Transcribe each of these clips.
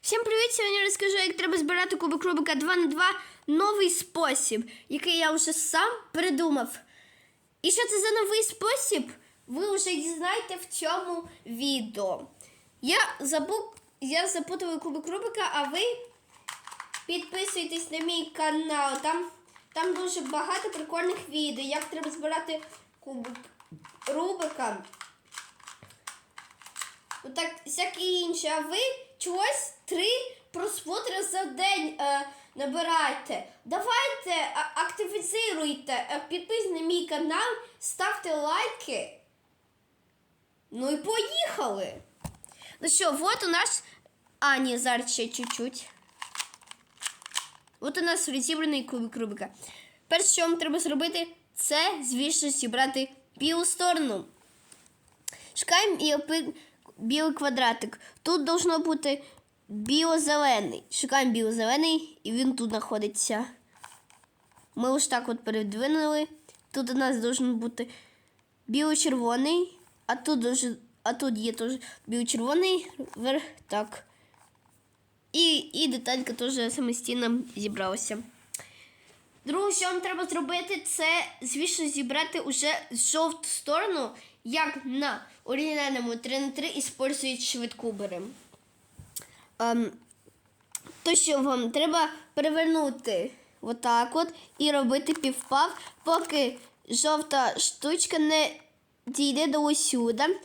Всім привіт! Сьогодні розкажу, як треба збирати кубик Рубика 2 на 2 новий спосіб, який я вже сам придумав. І що це за новий спосіб, ви вже дізнаєте в цьому відео. Я забув, я запутую кубик Рубика, а ви підписуйтесь на мій канал. Там, там дуже багато прикольних відео, як треба збирати кубик Рубика. Отак, всякі інші. А ви чогось три просмотри за день е, набирайте. Давайте активізуйте, е, підписуйтесь на мій канал, ставте лайки. Ну і поїхали. Ну що, от у нас. А, ні, зараз ще чуть-чуть. От у нас розібраний кубик Рубика. Перше, що вам треба зробити, це, звісно, зібрати білу сторону. Шукаємо і опи... білий квадратик. Тут должно бути біло-зелений. Шукаємо біло-зелений, і він тут знаходиться. Ми ось так от передвинули. Тут у нас должен бути біло-червоний, а тут дуже, а тут є теж біло-червоний верх так. І, і деталька теж самостійно зібралася. Друге, що вам треба зробити, це, звісно, зібрати уже жовту сторону, як на оригінальному 3 на 3 іспользують швидкубери. Ем, то, що вам треба перевернути отак от і робити півпав, поки жовта штучка не дійде до ось сюди.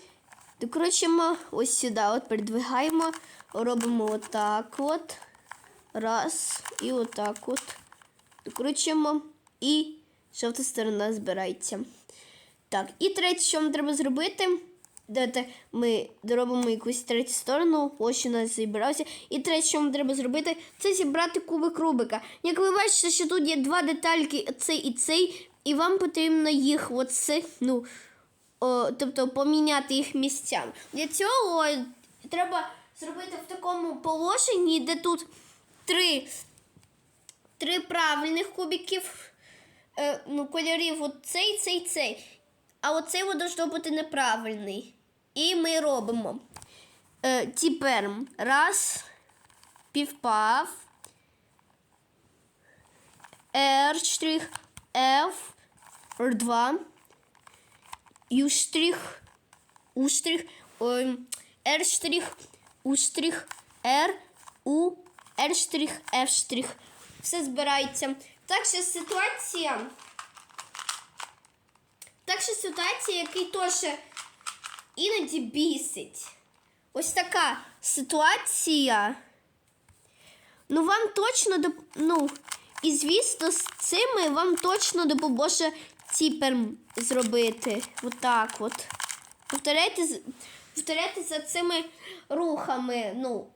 Докручуємо ось сюди, от передвигаємо, робимо отак от. Раз, і отак от. Докручуємо і жовта сторона збирається. Так, і третє, що вам треба зробити. Давайте ми доробимо якусь третю сторону, ось у нас зібрався. І третє, що вам треба зробити, це зібрати кубик Рубика. Як ви бачите, що тут є два детальки, цей і цей, і вам потрібно їх оце, ну, о, тобто поміняти їх місцями. Для цього треба зробити в такому положенні, де тут три три правильних кубиків е, ну, кольорів от цей, цей, цей. А оцей должно бути неправильний. І ми робимо. Е, тепер раз, півпав, R штрих, F, R2, U штрих, U штрих, R штрих, U штрих, R, U, R штрих, F штрих. Все збирається. Так що ситуація. Так що ситуація, який теж іноді бісить. Ось така ситуація. Ну, вам точно доп... ну, і звісно, з цими вам точно допоможе тіпер зробити. Отак от. Повторяйте, повторяйте за цими рухами. Ну,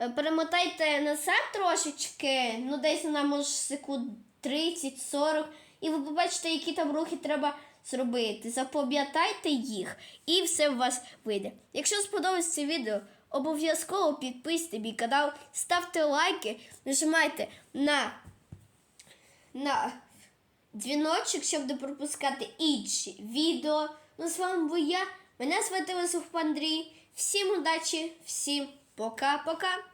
Е, перемотайте назад трошечки, ну десь на може секунд 30-40, і ви побачите, які там рухи треба зробити. Запам'ятайте їх, і все у вас вийде. Якщо сподобалось це відео, обов'язково підписуйте мій канал, ставте лайки, нажимайте на, на дзвіночок, щоб не пропускати інші відео. Ну, з вами був я. Мене звати Висух Андрій. Всім удачі, всім пока-пока.